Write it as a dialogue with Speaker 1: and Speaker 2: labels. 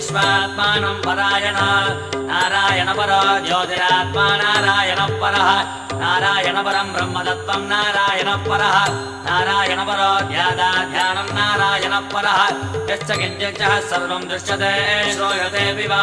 Speaker 1: విశ్వాత్మానం పరాయణ నారాయణ పరో జ్యోతిరాత్మా నారాయణ పర నారాయణ పరం బ్రహ్మదత్వం నారాయణ పర నారాయణ పరో ధ్యాదా ధ్యానం నారాయణ పర యశ్చ కించిచ్చ సర్వం దృశ్యతే శ్రూయతే వివా